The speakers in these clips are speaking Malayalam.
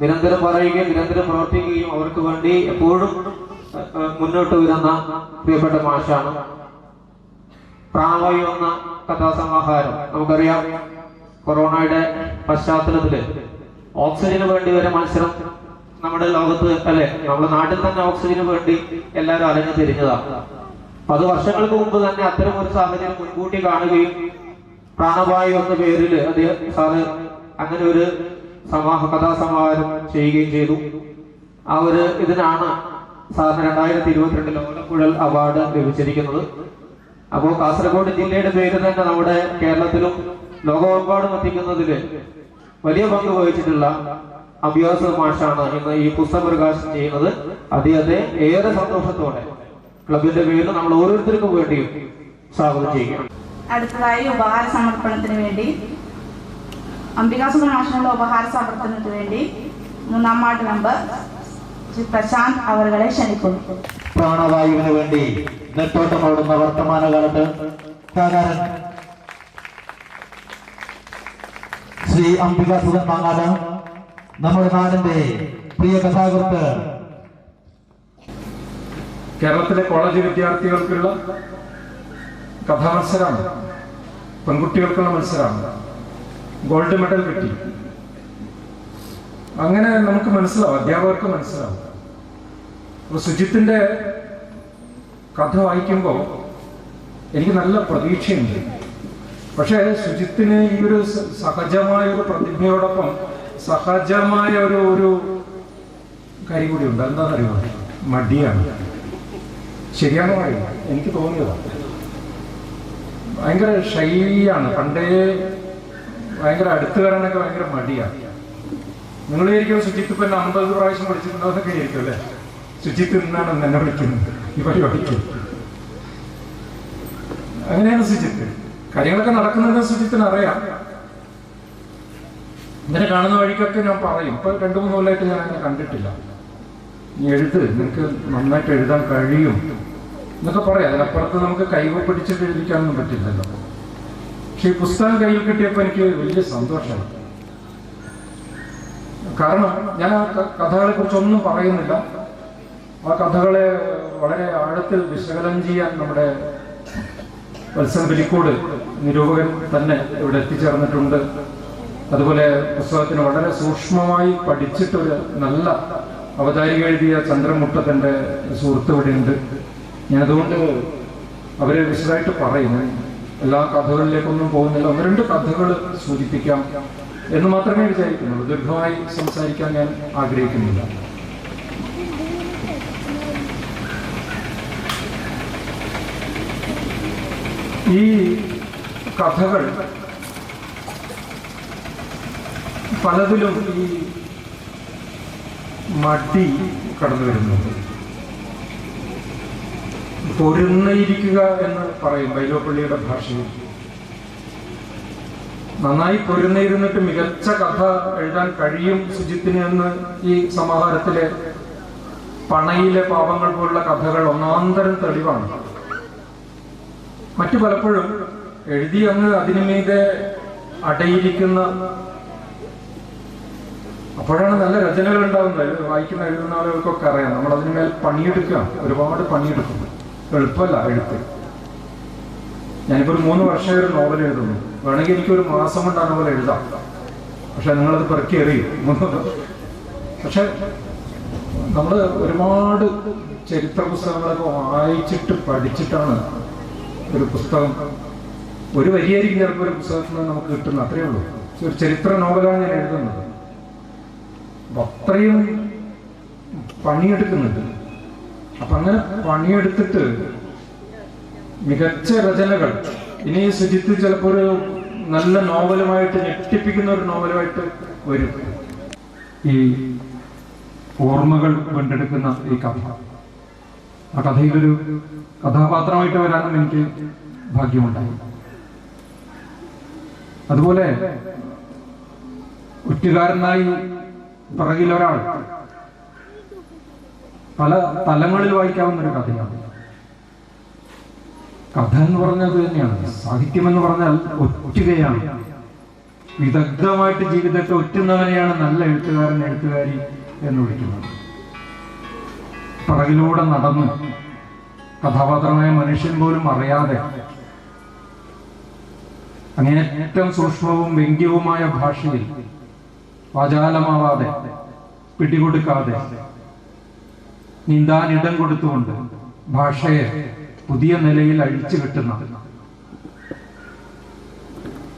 നിരന്തരം പറയുകയും നിരന്തരം പ്രവർത്തിക്കുകയും അവർക്ക് വേണ്ടി എപ്പോഴും മുന്നോട്ട് വരുന്ന പ്രിയപ്പെട്ട മാഷാണ്. പ്രാണവായു എന്ന കഥാസമാഹാരം. നമുക്കറിയാം കൊറോണയുടെ പശ്ചാത്തലത്തിൽ ഓക്സിജന് വേണ്ടി വരെ മത്സരം നമ്മുടെ ലോകത്ത് അല്ലെ നമ്മുടെ നാട്ടിൽ തന്നെ ഓക്സിജന് വേണ്ടി എല്ലാവരും അലഞ്ഞു തിരിഞ്ഞതാണ് അത് വർഷങ്ങൾക്ക് മുമ്പ് തന്നെ അത്തരം ഒരു സാഹചര്യം മുൻകൂട്ടി കാണുകയും പ്രാണവായു എന്ന പേരിൽ അദ്ദേഹം സാറ് അങ്ങനെ ഒരു സമാഹ കഥാസമാഹാരം ചെയ്യുകയും ചെയ്തു. ആ ഒരു ഇതിനാണ് സാറിന് രണ്ടായിരത്തി ഇരുപത്തിരണ്ടിൽ ഓലക്കുഴൽ അവാർഡ് ലഭിച്ചിരിക്കുന്നത്. അപ്പോൾ കാസർഗോഡ് ജില്ലയുടെ പേര് തന്നെ നമ്മുടെ കേരളത്തിലും ലോകമെമ്പാടും എത്തിക്കുന്നതിൽ വലിയ പങ്ക് വഹിച്ചിട്ടുള്ള അഭ്യാസ മാഷാണ് ഇന്ന് ഈ പുസ്തക പ്രകാശനം ചെയ്യുന്നത്. അദ്ദേഹത്തെ ഏറെ സന്തോഷത്തോടെ ക്ലബിന്റെ പേരിൽ നമ്മൾ ഓരോരുത്തർക്കും വേണ്ടിയും സ്വാഗതം ചെയ്യുകയാണ്. അടുത്തതായി ഉപഹാര സമർപ്പണത്തിന് വേണ്ടി അംബികാസുഖ നാഷണൽ ഉപഹാര സമർപ്പണത്തിന് വേണ്ടി മൂന്നാം വാർഡ് മെമ്പർ ശ്രീ പ്രശാന്ത് അവരുകളെ ക്ഷണിക്കുന്നു. പ്രാണവായുവിന് വേണ്ടി നെട്ടോട്ടമാടുന്ന വർത്തമാനകാലത്ത് ശ്രീ അംബിക സുധൻ മാങ്ങാട്. നമ്മുടെ നാടിന്റെ പ്രിയ കഥാകൃത്ത്. കേരളത്തിലെ കോളേജ് വിദ്യാർത്ഥികൾക്കുള്ള കഥാമത്സരമാണ്. പെൺകുട്ടികൾക്കുള്ള മത്സരമാണ്. ഗോൾഡ് മെഡൽ കിട്ടി. അങ്ങനെ നമുക്ക് മനസ്സിലാവും അധ്യാപകർക്ക് മനസ്സിലാവും. അപ്പൊ സുജിത്തിന്റെ കഥ വായിക്കുമ്പോൾ എനിക്ക് നല്ല പ്രതീക്ഷയുണ്ട്. പക്ഷേ സുജിത്തിന് ഈ ഒരു സഹജമായ ഒരു പ്രതിഭയോടൊപ്പം സഹജമായ ഒരു ഒരു കാര്യം കൂടി ഉണ്ട് എന്താണെന്നറിയോ മടിയാണ്. ശരിയാണോ അറിയില്ല. എനിക്ക് തോന്നിയതാണ് ഭയങ്കര ശൈലിയാണ്. പണ്ടേ ഭയങ്കര അടുത്ത് വരാനൊക്കെ ഭയങ്കര മടിയാണ് നിങ്ങൾ വിചാരിക്കും ശുചിത്വ പിന്നെ അമ്പത് പ്രാവശ്യം പഠിച്ചിട്ടുണ്ടോന്നൊക്കെ എന്നൊക്കെ അല്ലേ? ശുചിത്വ എന്നാണ് എന്നെ വിളിക്കുന്നത്. ഈ പരിപാടിക്ക്. അങ്ങനെയാണ് ശുചിത്വം. കാര്യങ്ങളൊക്കെ നടക്കുന്നത് ശുചിത്വം അറിയാം. ഇങ്ങനെ കാണുന്ന വഴിക്കൊക്കെ ഞാൻ പറയും. ഇപ്പൊ രണ്ടു മൂന്ന് കൊല്ലമായിട്ട് ഞാൻ അങ്ങനെ കണ്ടിട്ടില്ല. നീ എഴുത് നിനക്ക് നന്നായിട്ട് എഴുതാൻ കഴിയും എന്നൊക്കെ പറയാം. അതിനപ്പുറത്ത് നമുക്ക് കൈവ് പിടിച്ചിട്ട് എഴുതിക്കാനൊന്നും പറ്റില്ലല്ലോ. പക്ഷെ ഈ പുസ്തകം കയ്യിൽ കിട്ടിയപ്പോൾ എനിക്ക് വലിയ സന്തോഷമാണ്. കാരണം ഞാൻ ആ കഥകളെ കുറിച്ചൊന്നും പറയുന്നില്ല. ആ കഥകളെ വളരെ ആഴത്തിൽ വിശകലനം ചെയ്യാൻ നമ്മുടെ വത്സൻ പിരിക്കോട് നിരൂപകൻ തന്നെ ഇവിടെ എത്തിച്ചേർന്നിട്ടുണ്ട്. അതുപോലെ പുസ്തകത്തിന് വളരെ സൂക്ഷ്മമായി പഠിച്ചിട്ടൊരു നല്ല അവതാരിക എഴുതിയ ചന്ദ്രമുട്ടത്തിന്റെ സുഹൃത്ത് ഇവിടെ ഉണ്ട് ഞാനതുകൊണ്ട് അവരെ വിശദമായിട്ട് പറയും. ഞാൻ എല്ലാ കഥകളിലേക്കൊന്നും പോകുന്നില്ല. ഒന്ന് രണ്ട് കഥകൾ സൂചിപ്പിക്കാം എന്ന് മാത്രമേ വിചാരിക്കുന്നുള്ളൂ. ദീർഘമായി സംസാരിക്കാൻ ഞാൻ ആഗ്രഹിക്കുന്നില്ല. ഈ കഥകൾ പലതിലും ഈ മടി കടന്നു വരുന്നുണ്ട്. പൊരുന്നയിരിക്കുക എന്ന് പറയും ബൈലോപ്പള്ളിയുടെ ഭാഷയിൽ. നന്നായി പൊരുന്നിരുന്നിട്ട് മികച്ച കഥ എഴുതാൻ കഴിയും സുജിത്തിന് എന്ന് ഈ സമാഹാരത്തിലെ പണയിലെ പാവങ്ങൾ പോലുള്ള കഥകൾ ഒന്നാന്തരം തെളിവാണ്. മറ്റു പലപ്പോഴും എഴുതി അങ്ങ് അതിനു മീതെ അടയിരിക്കുന്ന അപ്പോഴാണ് നല്ല രചനകൾ ഉണ്ടാകുന്നത് വായിക്കുന്ന എഴുതുന്ന ആളുകൾക്കൊക്കെ അറിയാം. നമ്മൾ അതിനുമേൽ പണിയെടുക്കാം ഒരുപാട് പണിയെടുക്കും എളുപ്പമല്ല എഴുത്ത്. ഞാനിപ്പോ ഒരു മൂന്ന് വർഷം ഒരു നോവൽ എഴുതുന്നു. വേണമെങ്കിൽ എനിക്ക് ഒരു മാസം കൊണ്ടാണ് ആ എഴുതാം. പക്ഷെ നിങ്ങളത് പെറുക്കി എറിയും. മൂന്ന് പക്ഷെ നമ്മൾ ഒരുപാട് ചരിത്ര പുസ്തകങ്ങളൊക്കെ വായിച്ചിട്ട് പഠിച്ചിട്ടാണ് ഒരു പുസ്തകം ഒരു വരിയായിരിക്കും ചിലപ്പോൾ ഒരു പുസ്തകത്തിൽ നിന്ന് നമുക്ക് കിട്ടുന്നത്. അത്രയേ ഉള്ളൂ. ഒരു ചരിത്ര നോവലാണ് ഞാൻ എഴുതുന്നത്. അത്രയും പണിയെടുക്കുന്നുണ്ട്. അപ്പൊ അങ്ങനെ പണിയെടുത്തിട്ട് മികച്ച രചനകൾ. ഇനി സുജിത്ത് ചിലപ്പോൾ ഒരു നല്ല നോവലുമായിട്ട് ഞെട്ടിപ്പിക്കുന്ന ഒരു നോവലുമായിട്ട് വരും. ഈ ഓർമ്മകൾ വീണ്ടെടുക്കുന്ന ഈ കഥ. ആ കഥയിലൊരു കഥാപാത്രമായിട്ട് വരാനും എനിക്ക് ഭാഗ്യമുണ്ടായി. അതുപോലെ ഒറ്റുകാരനായി പിറകിൽ ഒരാൾ. പല തലങ്ങളിൽ വായിക്കാവുന്ന ഒരു കഥയാണ്. കഥ എന്ന് പറഞ്ഞത് തന്നെയാണ്. സാഹിത്യം എന്ന് പറഞ്ഞാൽ ഒറ്റുകയാണ്. വിദഗ്ധമായിട്ട് ജീവിതത്തെ ഒറ്റുന്നവനെയാണ് നല്ല എഴുത്തുകാരൻ എഴുത്തുകാരി എന്ന് വിളിക്കുന്നത്. പിറകിലൂടെ നടന്ന് കഥാപാത്രമായ മനുഷ്യൻ പോലും അറിയാതെ അങ്ങനെ ഏറ്റവും സൂക്ഷ്മവും വ്യംഗ്യവുമായ ഭാഷയിൽ വാചാലമാവാതെ പിടികൊടുക്കാതെ. നീന്താൻ ഇടം കൊടുത്തുകൊണ്ട് ഭാഷയെ പുതിയ നിലയിൽ അഴിച്ചു കിട്ടുന്ന.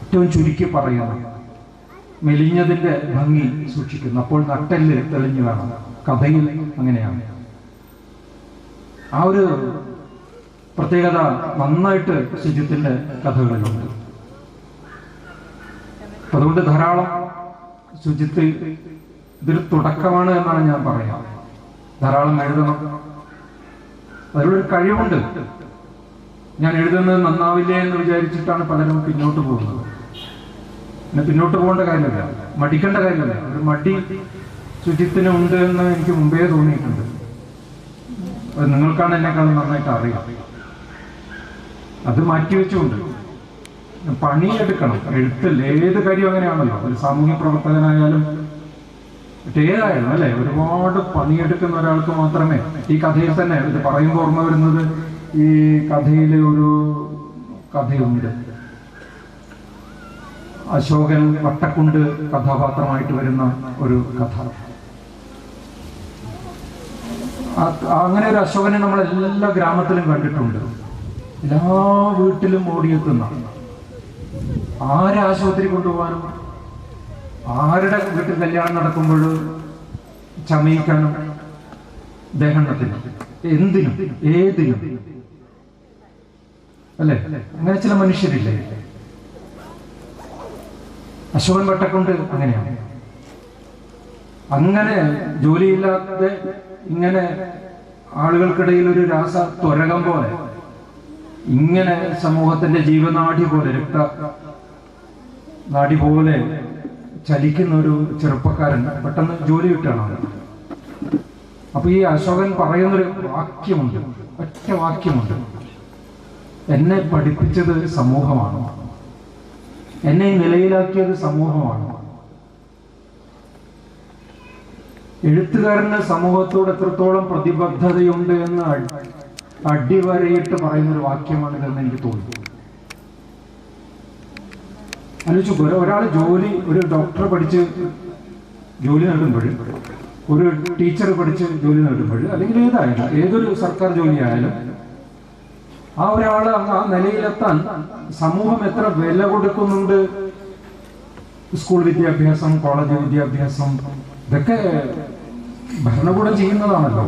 ഏറ്റവും ചുരുക്കി പറയുന്ന. മെലിഞ്ഞതിന്റെ ഭംഗി സൂക്ഷിക്കുന്നു. അപ്പോൾ നട്ടെല്ല് തെളിഞ്ഞു വേണം കഥയിൽ അങ്ങനെയാണ്. ആ ഒരു പ്രത്യേകത നന്നായിട്ട് ശുചിത്തിന്റെ കഥകളിലുണ്ട്. അതുകൊണ്ട് ധാരാളം ശുചിത്ത് ഇതൊരു തുടക്കമാണ് എന്നാണ് ഞാൻ പറയാം. ധാരാളം എഴുതണം. അതിലൊരു കഴിവുണ്ട്. ഞാൻ എഴുതുന്നത് നന്നാവില്ലേ എന്ന് വിചാരിച്ചിട്ടാണ് പലരും പിന്നോട്ട് പോകുന്നത്. പിന്നെ പിന്നോട്ട് പോകേണ്ട കാര്യമല്ല. മടിക്കേണ്ട കാര്യമല്ല. ഒരു മടി ശുചിത്വം ഉണ്ട് എന്ന് എനിക്ക് മുമ്പേ തോന്നിയിട്ടുണ്ട്. നിങ്ങൾക്കാണ് എന്നെക്കാളും നന്നായിട്ട് അറിയാം. അത് മാറ്റിവെച്ചുകൊണ്ട് പണിയെടുക്കണം. എഴുത്തിൽ ഏത് കാര്യം അങ്ങനെയാണല്ലോ. ഒരു സാമൂഹ്യ പ്രവർത്തകനായാലും മറ്റേതായാലും അല്ലെ? ഒരുപാട് പണിയെടുക്കുന്ന ഒരാൾക്ക് മാത്രമേ ഈ കഥയിൽ തന്നെ ഇത് പറയുമ്പോൾ ഓർമ്മ വരുന്നത് ഈ കഥയിലെ ഒരു കഥയുണ്ട്. അശോകൻ വട്ടക്കുണ്ട് കഥാപാത്രമായിട്ട് വരുന്ന ഒരു കഥ. അങ്ങനെ ഒരു അശോകനെ നമ്മൾ എല്ലാ ഗ്രാമത്തിലും കണ്ടിട്ടുണ്ട്. എല്ലാ വീട്ടിലും ഓടിയെത്തുന്ന ആരെ ആശുപത്രി കൊണ്ടുപോകാനും ആരുടെ വീട്ടിൽ കല്യാണം നടക്കുമ്പോൾ ചമയിക്കാനും ദഹനത്തിനും എന്തിനും ഏതിനും. അല്ലെ? അങ്ങനെ ചില മനുഷ്യരില്ലേ? അശോകൻ വട്ടക്കൊണ്ട് അങ്ങനെയാണ്. അങ്ങനെ ജോലിയില്ലാതെ ഇങ്ങനെ ആളുകൾക്കിടയിൽ ഒരു രാസ ത്വരകം പോലെ ഇങ്ങനെ സമൂഹത്തിന്റെ ജീവനാഡി പോലെ രക്ത നാടി പോലെ ചലിക്കുന്ന ഒരു ചെറുപ്പക്കാരൻ പെട്ടെന്ന് ജോലി കിട്ടുകയാണ് അപ്പൊ ഈ അശോകൻ പറയുന്നൊരു വാക്യമുണ്ട് ഒറ്റ വാക്യമുണ്ട്. എന്നെ പഠിപ്പിച്ചത് സമൂഹമാണ്. എന്നെ നിലയിലാക്കിയത് സമൂഹമാണ്. എഴുത്തുകാരന് സമൂഹത്തോട് എത്രത്തോളം പ്രതിബദ്ധതയുണ്ട് എന്ന് അടിവരയിട്ട് പറയുന്ന ഒരു വാക്യമാണിതെന്ന് എനിക്ക് തോന്നുന്നു. ആലോചിച്ചു ഒരാൾ ജോലി ഒരു ഡോക്ടർ പഠിച്ച് ജോലി നേടുമ്പോൾ ഒരു ടീച്ചർ പഠിച്ച് ജോലി നേടുമ്പോൾ അല്ലെങ്കിൽ ഏതായാലും ഏതൊരു സർക്കാർ ജോലി ആയാലും ആ ഒരാൾ ആ നിലയിലെത്താൻ സമൂഹം എത്ര വില കൊടുക്കുന്നുണ്ട്? സ്കൂൾ വിദ്യാഭ്യാസം കോളേജ് വിദ്യാഭ്യാസം ഇതൊക്കെ ഭരണകൂടം ചെയ്യുന്നതാണല്ലോ.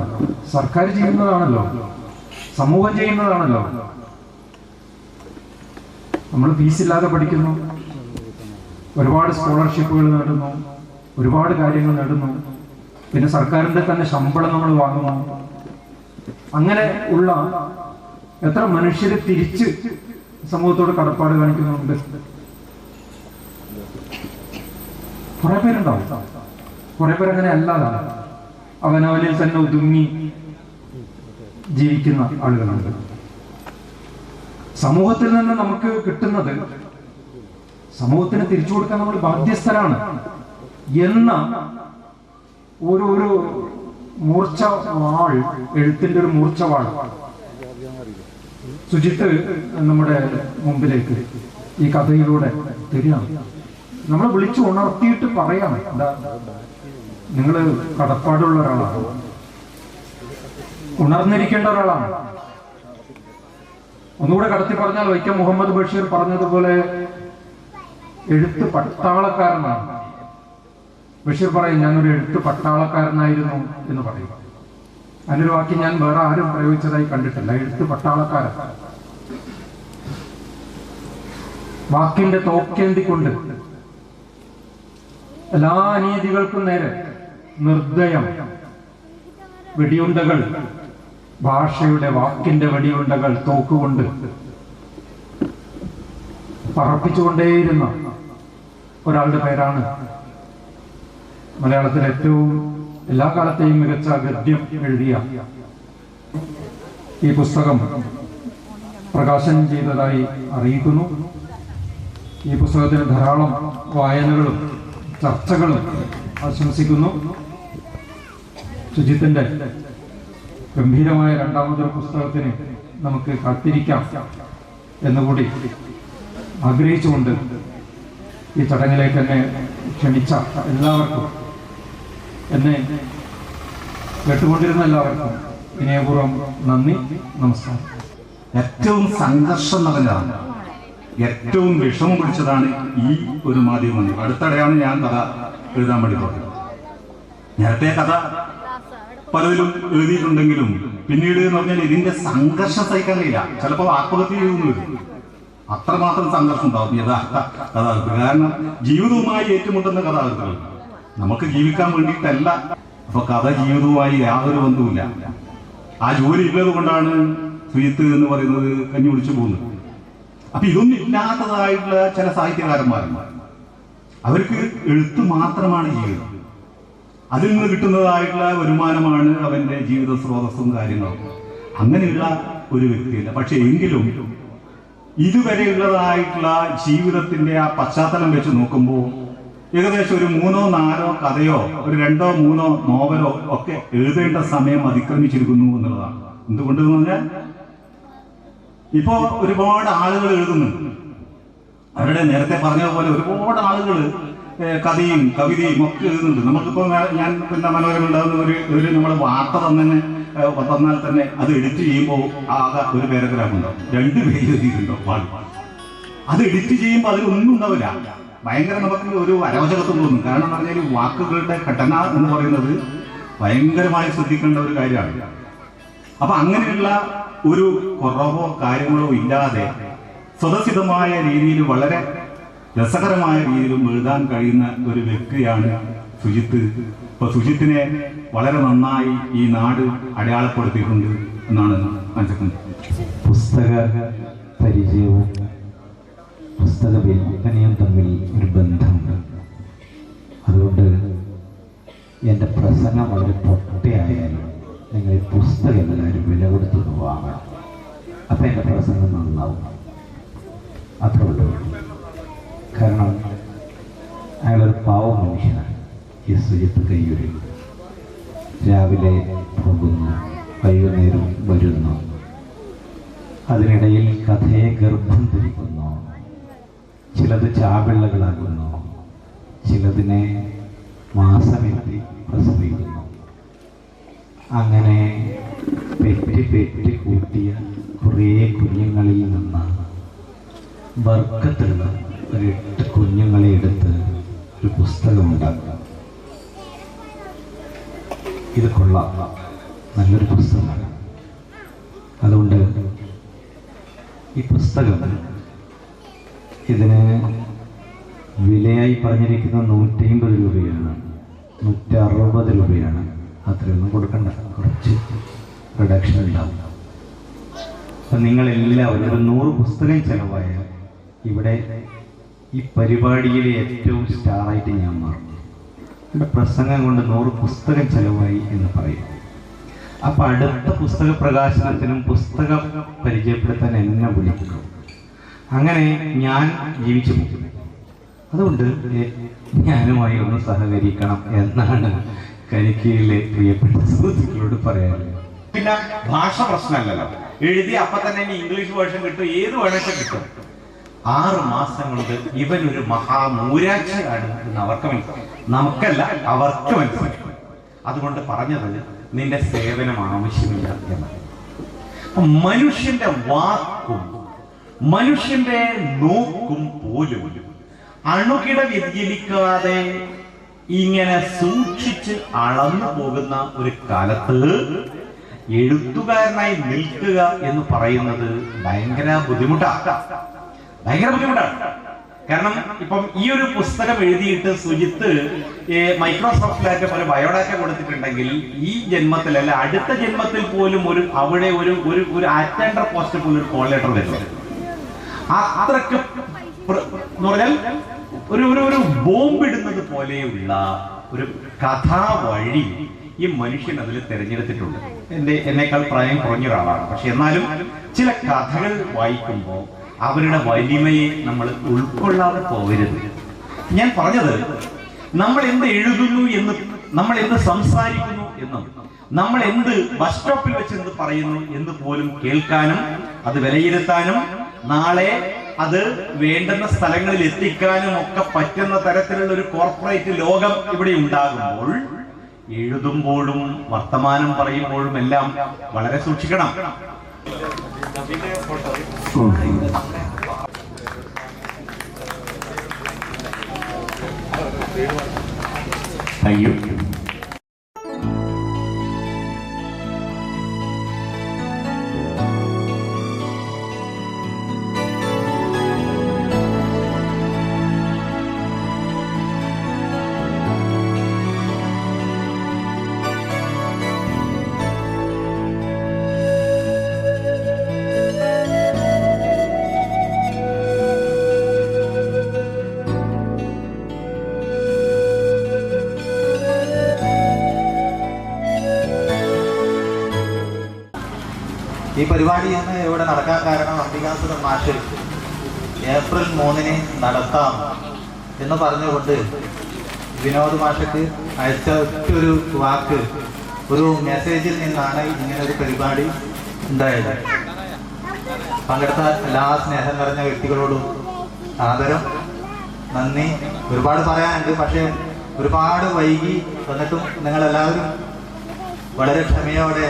സർക്കാർ ചെയ്യുന്നതാണല്ലോ. സമൂഹം ചെയ്യുന്നതാണല്ലോ. നമ്മൾ ഫീസ് ഇല്ലാതെ പഠിക്കുന്നു. ഒരുപാട് സ്കോളർഷിപ്പുകൾ നേടുന്നു ഒരുപാട് കാര്യങ്ങൾ നേടുന്നു. പിന്നെ സർക്കാരിന്റെ തന്നെ ശമ്പളം നമ്മൾ വാങ്ങുന്നു. അങ്ങനെ ഉള്ള എത്ര മനുഷ്യര് തിരിച്ച് സമൂഹത്തോട് കടപ്പാട് കാണിക്കുന്നുണ്ട്. കുറെ പേരുണ്ടാവും. കുറെ പേരങ്ങനെ അല്ലാതാണ് അവനവനിൽ തന്നെ ഒതുങ്ങി ജീവിക്കുന്ന ആളുകളുണ്ട്. സമൂഹത്തിൽ നിന്ന് നമുക്ക് കിട്ടുന്നത് സമൂഹത്തിന് തിരിച്ചു കൊടുക്കാൻ നമ്മൾ ബാധ്യസ്ഥരാണ്. എന്ന ഒരു ഒരു മൂർച്ച വാൾ എഴുത്തിന്റെ ഒരു മൂർച്ച വാൾ. സുജിത്ത് നമ്മുടെ മുമ്പിലേക്ക് ഈ കഥയിലൂടെ തരികയാണ് നമ്മളെ വിളിച്ചു ഉണർത്തിയിട്ട് പറയാണ്. നിങ്ങൾ കടപ്പാടുള്ള ഒരാളാണ്. ഉണർന്നിരിക്കേണ്ട ഒരാളാണ്. ഒന്നുകൂടെ കടത്തി പറഞ്ഞാൽ വൈക്കം മുഹമ്മദ് ബഷീർ പറഞ്ഞതുപോലെ എഴുത്ത് പട്ടാളക്കാരനാണ്. ബഷീർ പറയും ഞാനൊരു എഴുത്ത് പട്ടാളക്കാരനായിരുന്നു എന്ന് പറയും. അതിനൊരു വാക്യം ഞാൻ വേറെ ആരും പ്രയോഗിച്ചതായി കണ്ടിട്ടില്ല. എഴുത്ത് പട്ടാളക്കാരൻ. വാക്കിന്റെ തോക്കേന്തിക്കൊണ്ട് എല്ലാ അനീതികൾക്കും നേരെ നിർദ്ദയം. വെടിയുണ്ടകൾ. ഭാഷയുടെ വാക്കിന്റെ വെടിയുണ്ടകൾ തോക്കുകൊണ്ട് പറപ്പിച്ചുകൊണ്ടേയിരുന്ന. ഒരാളുടെ പേരാണ്. മലയാളത്തിൽ ഏറ്റവും എല്ലാ കാലത്തെയും മികച്ച ഗദ്യം എഴുതിയ ഈ പുസ്തകം പ്രകാശനം ചെയ്തതായി അറിയിക്കുന്നു. ഈ പുസ്തകത്തിന് ധാരാളം വായനകളും ചർച്ചകളും ആശംസിക്കുന്നു. ശുചിത്തിന്റെ ഗംഭീരമായ രണ്ടാമതൊരു പുസ്തകത്തിന് നമുക്ക് കാത്തിരിക്കാം എന്നുകൂടി ആഗ്രഹിച്ചുകൊണ്ട് ഈ ചടങ്ങിലേക്ക് എന്നെ ക്ഷണിച്ച എല്ലാവർക്കും എന്നെ കേട്ടുകൊണ്ടിരുന്ന എല്ലാവർക്കും വിനയപൂർവം നന്ദി നമസ്കാരം. ഏറ്റവും സംഘർഷം നിറഞ്ഞതാണ് ഏറ്റവും വിഷമം പിടിച്ചതാണ് ഈ ഒരു മാധ്യമം. അടുത്തിടെയാണ് ഞാൻ കഥ എഴുതാൻ വേണ്ടി പറഞ്ഞത് നേരത്തെ കഥ പലരും എഴുതിയിട്ടുണ്ടെങ്കിലും പിന്നീട് എന്ന് പറഞ്ഞാൽ ഇതിന്റെ സംഘർഷം സഹിക്കാൻ കഴിയില്ല. ചിലപ്പോൾ ആത്മഹത്യ ചെയ്യുന്നു അത്രമാത്രം സംഘർഷം ഉണ്ടാവും. യഥാർത്ഥ കഥാകൃത്ത് കാരണം ജീവിതവുമായി ഏറ്റുമുട്ടുന്ന കഥാകൃത്തുകൾ നമുക്ക് ജീവിക്കാൻ വേണ്ടിയിട്ടല്ല. അപ്പൊ കഥ ജീവിതവുമായി യാതൊരു ബന്ധവുമില്ല. ആ ജോലി ഇല്ലത് കൊണ്ടാണ് സുജിത്ത് എന്ന് പറയുന്നത് കഞ്ഞി കുടിച്ചു പോകുന്നത്. അപ്പൊ ഇതൊന്നും ഇല്ലാത്തതായിട്ടുള്ള ചില സാഹിത്യകാരന്മാരന്മാർ അവർക്ക് എഴുത്ത് മാത്രമാണ് ജീവിതം. അതിൽ നിന്ന് കിട്ടുന്നതായിട്ടുള്ള വരുമാനമാണ് അവന്റെ ജീവിത സ്രോതസ്സും കാര്യങ്ങളും. അങ്ങനെയുള്ള ഒരു വ്യക്തിയല്ല. പക്ഷെ എങ്കിലും ഇതുവരെയുള്ളതായിട്ടുള്ള ജീവിതത്തിന്റെ ആ പശ്ചാത്തലം വെച്ച് നോക്കുമ്പോൾ ഏകദേശം ഒരു മൂന്നോ നാലോ കഥയോ ഒരു രണ്ടോ മൂന്നോ നോവലോ ഒക്കെ എഴുതേണ്ട സമയം അതിക്രമിച്ചിരിക്കുന്നു എന്നുള്ളതാണ്. എന്തുകൊണ്ട് എന്ന് പറഞ്ഞാൽ ഇപ്പോ ഒരുപാട് ആളുകൾ എഴുതുന്നുണ്ട്. അവരുടെ നേരത്തെ പറഞ്ഞതുപോലെ ഒരുപാട് ആളുകൾ കഥയും കവിതയും ഒക്കെ എഴുതുന്നുണ്ട് നമുക്കിപ്പോൾ ഞാൻ- പിന്നെ മനോരമ ഉണ്ടാകുന്ന ഒരു ഒരു നമ്മൾ വാർത്ത തന്നെ തന്നാൽ തന്നെ അത് എഡിറ്റ് ചെയ്യുമ്പോൾ ആകെ ഒരു പാരഗ്രാഫ് ഉണ്ടാവും. രണ്ട് പേര് എഴുതിയിട്ടുണ്ടോ ആൾ അത് എഡിറ്റ് ചെയ്യുമ്പോൾ അതിലൊന്നും ഉണ്ടാവില്ല. ഭയങ്കര നമുക്ക് ഒരു അരോചകത്വം തോന്നും. കാരണം എന്ന് പറഞ്ഞാൽ വാക്കുകളുടെ ഘടന എന്ന് പറയുന്നത് ഭയങ്കരമായി ശ്രദ്ധിക്കേണ്ട ഒരു കാര്യമാണ്. അപ്പൊ അങ്ങനെയുള്ള ഒരു കുറവോ കാര്യങ്ങളോ ഇല്ലാതെ സ്വതസിദ്ധമായ രീതിയിൽ വളരെ രസകരമായ രീതിയിലും എഴുതാൻ കഴിയുന്ന ഒരു വ്യക്തിയാണ് സുജിത്ത്. ഇപ്പൊ സുജിത്തിനെ വളരെ നന്നായി ഈ നാട് അടയാളപ്പെടുത്തിയിട്ടുണ്ട് എന്നാണ് മനസ്സിലാക്കുന്നത് പുസ്തക പരിചയവും പുസ്തക വിൽപ്പനയും തമ്മിൽ ഒരു ബന്ധമുണ്ട്. അതുകൊണ്ട് എന്റെ പ്രസംഗം വളരെ പൊട്ടയായാലും നിങ്ങൾ പുസ്തകം എല്ലാവരും വില കൊടുത്തു വാങ്ങണം. അപ്പം എന്റെ പ്രസംഗം നന്നാവും. അത്രേ ഉള്ളൂ. കാരണം അയാളൊരു പാവ മനുഷ്യനാണ്. ഈ സുജിത്ത് കയ്യൂരി. രാവിലെ പോകുന്നു. വൈകുന്നേരം വരുന്നു. അതിനിടയിൽ കഥയെ ഗർഭം ധരിക്കുന്നു. ചിലത് ചാവിള്ളകളാകുന്നു. ചിലതിനെ മാസമെത്തി പ്രസവിക്കുന്നു. അങ്ങനെ പെറ്റി പെറ്റി കൂട്ടിയ കുറേ കുഞ്ഞുങ്ങളിൽ നിന്ന് വർക്കത്തുള്ള ഒരു എട്ട് കുഞ്ഞുങ്ങളെ എടുത്ത് ഒരു പുസ്തകം ഉണ്ടാക്കുക. ഇത് കൊള്ളാം. നല്ലൊരു പുസ്തകമാണ്. അതുകൊണ്ട് ഈ പുസ്തകം ഇതിന് വിലയായി പറഞ്ഞിരിക്കുന്ന നൂറ്റി അമ്പത് രൂപയാണ്. നൂറ്റി അറുപത് രൂപയാണ്. അത്രയൊന്നും കൊടുക്കണ്ട. കുറച്ച് റിഡക്ഷൻ ഉണ്ടാവും. അപ്പം നിങ്ങളെല്ലാവരും ഒരു നൂറ് പുസ്തകം ചിലവായാൽ ഇവിടെ ഈ പരിപാടിയിലെ ഏറ്റവും സ്റ്റാറായിട്ട് ഞാൻ മാറും എന്റെ പ്രസംഗം കൊണ്ട് നൂറ് പുസ്തകം ചെലവായി എന്ന് പറയും. അപ്പൊ അടുത്ത പുസ്തക പ്രകാശനത്തിനും പുസ്തകം പരിചയപ്പെടുത്താൻ എന്നെ വിളിക്കുന്നു. അങ്ങനെ ഞാൻ ജീവിച്ചു പോകും അതുകൊണ്ട് ഞാനുമായി ഒന്ന് സഹകരിക്കണം എന്നാണ് കരിക്കയിലെ പ്രിയപ്പെട്ട സുഹൃത്തുക്കളോട് പറയാനുള്ളത്. പിന്നെ ഭാഷ പ്രശ്നമല്ലല്ലോ. എഴുതി അപ്പൊ തന്നെ ഇംഗ്ലീഷ് വേർഷൻ കിട്ടും. ഏത് വേണമെങ്കിലും കിട്ടും. ആറ് മാസം കൊണ്ട് ഇവനൊരു മഹാമൂരാക്ഷിയാണ് എന്ന് അവർക്ക് മനസ്സിലായി. നമുക്കല്ല അവർക്ക് മനസ്സിലായി. അതുകൊണ്ട് പറഞ്ഞത് നിന്റെ സേവനം ആവശ്യമില്ല എന്നാണ് മനുഷ്യന്റെ വാക്കും മനുഷ്യന്റെ നോക്കും പോലും അണുകിട വ്യതിചലിക്കാതെ ഇങ്ങനെ സൂക്ഷിച്ച് അളന്നു പോകുന്ന ഒരു കാലത്ത് എഴുത്തുകാരനായി നിൽക്കുക എന്ന് പറയുന്നത് ഭയങ്കര ബുദ്ധിമുട്ടാണ് ഭയങ്കര ബുദ്ധിമുട്ടാണ്. കാരണം ഇപ്പം ഈ ഒരു പുസ്തകം എഴുതിയിട്ട് സുജിത്ത് മൈക്രോസോഫ്റ്റിലായിട്ട് ഒരു ബയോഡാറ്റ കൊടുത്തിട്ടുണ്ടെങ്കിൽ ഈ ജന്മത്തിൽ അല്ല അടുത്ത ജന്മത്തിൽ പോലും ഒരു അവിടെ ഒരു ഒരു ഒരു അറ്റൻഡർ പോസ്റ്റ് പോലും ഒരു കോൾ ലെറ്റർ വരുന്നത് അത്രയ്ക്ക് എന്ന് പറഞ്ഞാൽ ഒരു ഒരു ഒരു ബോംബിടുന്നത് പോലെയുള്ള ഒരു കഥാവഴി ഈ മനുഷ്യൻ അതിൽ തിരഞ്ഞെടുത്തിട്ടുണ്ട്. എന്റെ എന്നേക്കാൾ പ്രായം കുറഞ്ഞ ഒരാളാണ്. പക്ഷെ എന്നാലും ചില കഥകൾ വായിക്കുമ്പോൾ അവരുടെ വലിമയെ നമ്മൾ ഉൾക്കൊള്ളാതെ പോകരുത്. ഞാൻ പറഞ്ഞത് നമ്മൾ എന്ത് എഴുതുന്നു എന്ന് നമ്മൾ എന്ത് സംസാരിക്കുന്നു എന്നും നമ്മൾ എന്ത് ബസ് സ്റ്റോപ്പിൽ വെച്ച് എന്ത് പറയുന്നു എന്ന് പോലും കേൾക്കാനും അത് വിലയിരുത്താനും നാളെ അത് വേണ്ടുന്ന സ്ഥലങ്ങളിൽ എത്തിക്കാനും ഒക്കെ പറ്റുന്ന തരത്തിലുള്ള ഒരു കോർപ്പറേറ്റ് ലോകം ഇവിടെ ഉണ്ടാകുമ്പോൾ എഴുതുമ്പോഴും വർത്തമാനം പറയുമ്പോഴും എല്ലാം വളരെ സൂക്ഷിക്കണം. phương hình Thank you. ഈ പരിപാടി ഇന്ന് ഇവിടെ നടക്കാൻ കാരണം അംബികാസുരൻ മാഷ്. ഏപ്രിൽ മൂന്നിന് നടത്താം എന്ന് പറഞ്ഞുകൊണ്ട് വിനോദ് മാഷക്ക് അയച്ച ഒരു വാക്ക് ഒരു മെസ്സേജിൽ നിന്നാണ് ഇങ്ങനെ ഒരു പരിപാടി ഉണ്ടായത്. പങ്കെടുത്ത എല്ലാ സ്നേഹം നിറഞ്ഞ വ്യക്തികളോടും ആദരം നന്ദി. ഒരുപാട് പറയാനുണ്ട് പക്ഷേ ഒരുപാട് വൈകി വന്നിട്ടും നിങ്ങളെല്ലാവരും വളരെ ക്ഷമയോടെ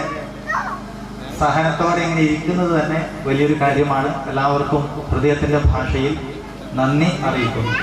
സഹനത്തോടെ ഇങ്ങനെ ഇരിക്കുന്നത് തന്നെ വലിയൊരു കാര്യമാണ്. എല്ലാവർക്കും ഹൃദയത്തിന്റെ ഭാഷയിൽ നന്ദി അറിയിക്കുന്നു.